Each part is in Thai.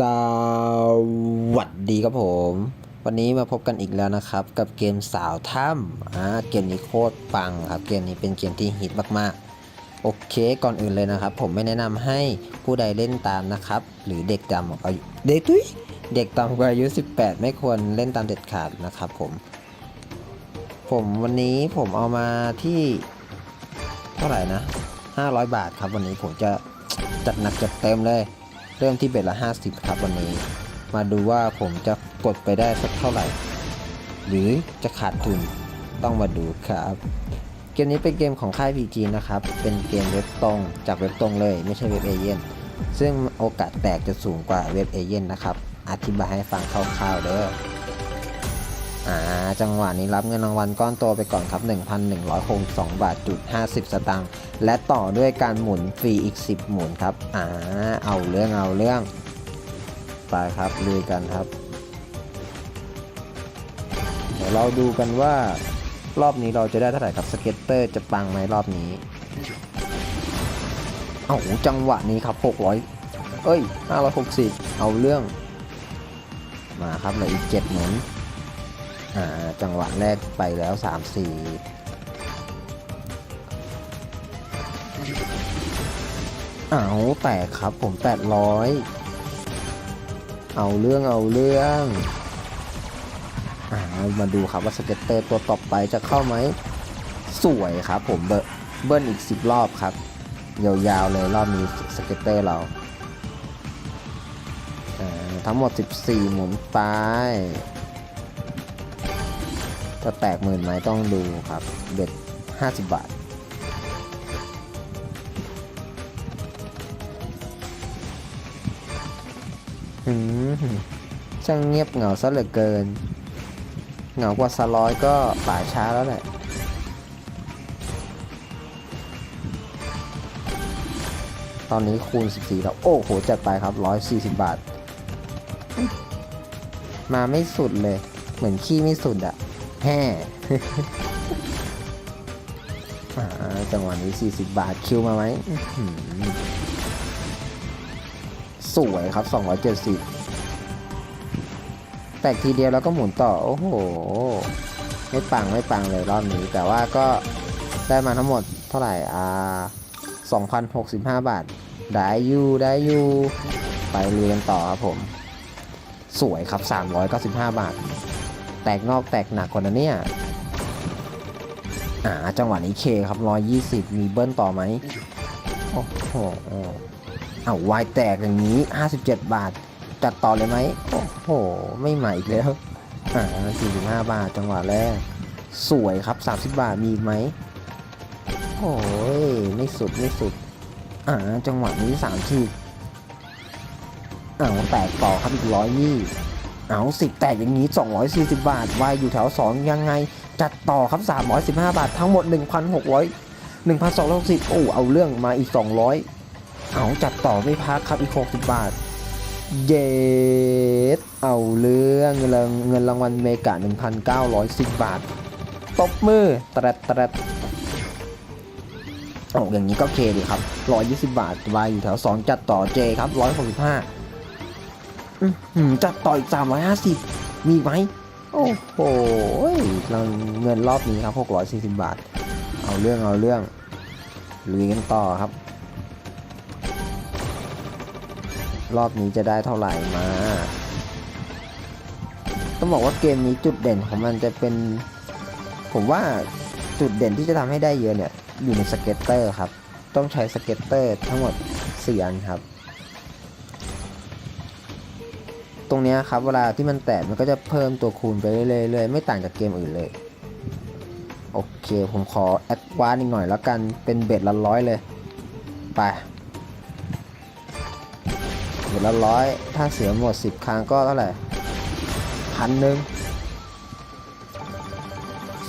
สวัสดีครับผม วันนี้มาพบกันอีกแล้วนะครับ กับเกมสาวถ้ำอ่าเกมนี้โคตรปังครับ เกมนี้เป็นเกมที่ฮิตมากๆ โอเคก่อนอื่นเลยนะครับ ผมไม่แนะนำให้ผู้ใดเล่นตามนะครับ หรือเด็กต่ำอายุเด็กทุยเด็กต่ำกว่าอายุ 18 ไม่ควรเล่นตามเด็ดขาดนะครับผม ผมวันนี้ผมเอามาที่เท่าไหร่นะ 500 บาทครับวันนี้ผมจะจัดหนักจัดเต็มเลย เริ่มที่เบ็ดละ 50 ครับวันนี้ มาดูว่าผมจะกดไปได้สักเท่าไหร่ หรือจะขาดทุนต้องมาดูครับ เกมนี้เป็นเกมของค่าย PG นะครับ เป็นเกมเว็บตรงจากเว็บตรงเลยไม่ใช่เว็บเอเย่นซึ่งโอกาสแตกจะสูงกว่าเว็บเอเย่นนะครับ อธิบายให้ฟังคร่าวๆเด้อ อ่าจังหวะนี้รับเงินรางวัลก้อนโตไปก่อนครับ 1,162 บาทจุด50 สตางค์และต่อด้วยการหมุนฟรีอีก 10 หมุนครับอ่าเอาเรื่องเอาเรื่องไปครับลุยกันครับ เดี๋ยวเราดูกันว่ารอบนี้เราจะได้เท่าไหร่ครับสเก็ตเตอร์จะปังไหมรอบนี้เอาจังหวะนี้ครับ 600 เอ้ย 560 เอาเรื่อง มาครับเหลืออีก7หมุน จังหวะแรกไปแล้ว 3 4เอาแตกครับผม 800 เอาเรื่องเอาเรื่องอามาดูครับว่าสเก็ตเตอร์ตัวต่อไปจะเข้าไหม สวยครับผมเบร์เบิ้ลอีก 10 รอบครับ ยาวๆเลยรอบนี้สเก็ตเตอร์เราอ่าทั้งหมด 14 หมุนไป จะแตกหมื่นไหมต้องดูครับ เบ็ด50 บาท หืมช่างเงียบเหงาซะเหลือเกิน เหงากว่าสลอยก็ป่าช้าแล้วแหละตอนนี้คูณ 14 แล้ว โอ้โห จัดไปครับ 140 บาท มาไม่สุดเลย เหมือนขี้ไม่สุดอะ แฮ่จังหวะนี้ 40 บาทคิวมาไหมสวยครับ 270 แตกทีเดียวแล้วก็หมุนต่อ โอ้โห ไม่ปังไม่ปังเลยรอบนี้ แต่ว่าก็ได้มาทั้งหมดเท่าไหร่ อ่า 2,065 บาท ได้อยู่ได้อยู่ไปเรียนต่อครับผม สวยครับ 395 บาท แตกนอกแตกหนักกว่านั้นเนี่ยอ่าจังหวะนี้เคครับ 120 มีเบิ้ลต่อไหมโอ้โหเอาวายแตกอย่างนี้ 57 บาท จัดต่อเลยไหมโอ้โห ไม่ใหม่อีกแล้วอ่า45 บาท จังหวะแรก สวยครับ 30 บาท มีไหมโอ้ย ไม่สุด ไม่สุด อ่า จังหวะนี้3ทีอ้าวแตกต่อครับอีกร้อยยี่ เอาสิบแตกอย่างนี้ 240 บาทวายอยู่แถว 2 ยังไง จัดต่อครับ 315 บาท ทั้งหมด 1,600 1,260โอ้เอาเรื่องมาอีก 200 เอาจัดต่อไม่พักครับอีก 60 บาท เยสเอาเรื่องเงินรางเงินรางวัลเมกะ 1,910 บาท ตบมือตรัดตรัดโอ้อย่างนี้ก็เคดีครับ 120 บาทวายอยู่แถว 2 จัดต่อเจครับ 165 อื้อหือจัดต่ออีก350มีไหมโอ้โหเราเงินรอบนี้ครับ640บาท เอาเรื่องเอาเรื่องลุยกันต่อครับ รอบนี้จะได้เท่าไหร่มาต้องบอกว่าเกมนี้จุดเด่นของมันจะเป็น ผมว่าจุดเด่นที่จะทำให้ได้เยอะเนี่ย อยู่ในสเก็ตเตอร์ครับ ต้องใช้สเก็ตเตอร์ทั้งหมด4อันครับ ตรงนี้ครับเวลาที่มันแตกมันก็จะเพิ่มตัวคูณไปเรื่อยๆไม่ต่างจากเกมอื่นเลย โอเค ผมขอแอดวานอีกหน่อยแล้วกันเป็นเบ็ดละร้อยเลย ไปเบ็ดละร้อยถ้าเสียหมด 10 ครั้งก็เท่าไหร่พันหนึ่ง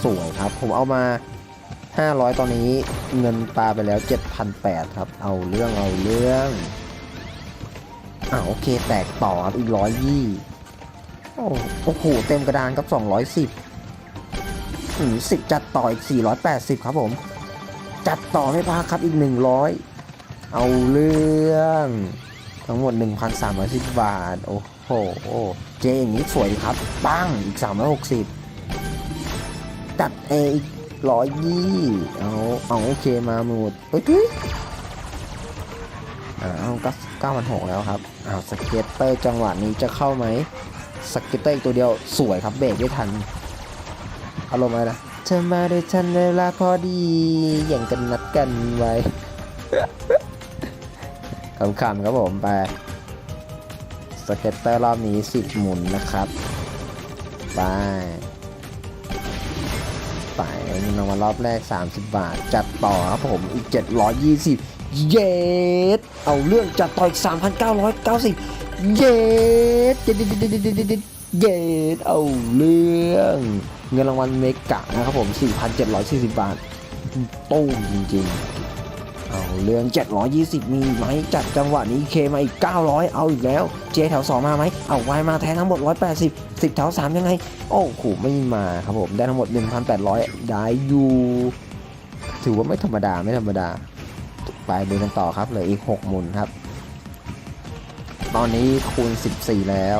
สวยครับ ผมเอามา 500 ตอนนี้เงินปลาไปแล้ว 7,800 ครับ เอาเรื่องเอาเรื่อง อ่าโอเคแตกต่อครับอีกร้อยยี่โอ้โหเต็มกระดานครับสองร้อยสิบอืมสิบจัดต่ออีกสี่ร้อยแปดสิบครับผม จัดต่อไม่พักครับอีกหนึ่งร้อยเอาเรื่องทั้งหมด 1,310 บาท โอ้โห เจอย่างนี้สวยดีครับ ปังอีก 360จัดเออีกร้อยยี่เอา เอา โอเคมาหมดเอ้ยทุยอ่าเอาก็ เก้าพันหกแล้วครับอ้าวสเก็ตเตอร์จังหวะนี้จะเข้าไหมสเก็ตเตอร์อีกตัวเดียวสวยครับเบรกได้ทัน อารมณ์อะไรนะเธอมาด้วยทันเวลาพอดีอย่างกันนัดกันไว้ขำๆครับผมไปสเก็ตเตอร์รอบนี้10หมุนนะครับไปไปเงินรางวัลรอบแรก 30 บาท จัดต่อครับผมอีก 720 เยสเอาเรื่องจัดต่ออีก3,990 เยสเด็ดๆๆๆๆเยสเอาเรื่องเงินรางวัลเมกะนะครับผม 4,740 บาทตู้มจริงๆ เอาเรื่อง 720 มีไหมจัดจังหวะนี้เคมาอีก 900 เอาอีกแล้ว เจแถว 2 มาไหม เอาไวมาแทนทั้งหมด 180 10แถว 3 ยังไง โอ้โหไม่มาครับผม ได้ทั้งหมด 1,800 ได้อยู่ ถือว่าไม่ธรรมดา ไม่ธรรมดา ไปดูกันต่อครับเหลืออีก 6 หมุนครับ ตอนนี้คูณ 14 แล้ว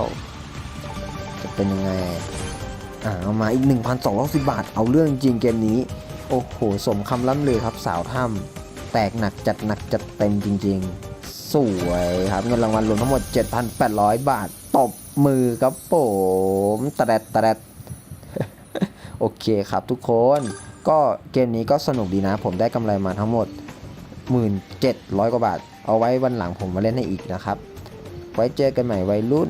จะเป็นยังไงอ่าเอามาอีก 1,210 บาท เอาเรื่องจริงเกมนี้ โอ้โห สมคำล่ำเลือครับสาวถ้ำแตกหนักจัดหนักจัดเต็มจริง ๆ สวยครับเงินรางวัลรวมทั้งหมด 7,800 บาท ตบมือครับผมตะแดดตะแดดโอเคครับทุกคน ก็เกมนี้ก็สนุกดีนะ ผมได้กำไรมาทั้งหมด 1,700 กว่าบาท เอาไว้วันหลังผมมาเล่นให้อีกนะครับ ไว้เจอกันใหม่วัยรุ่น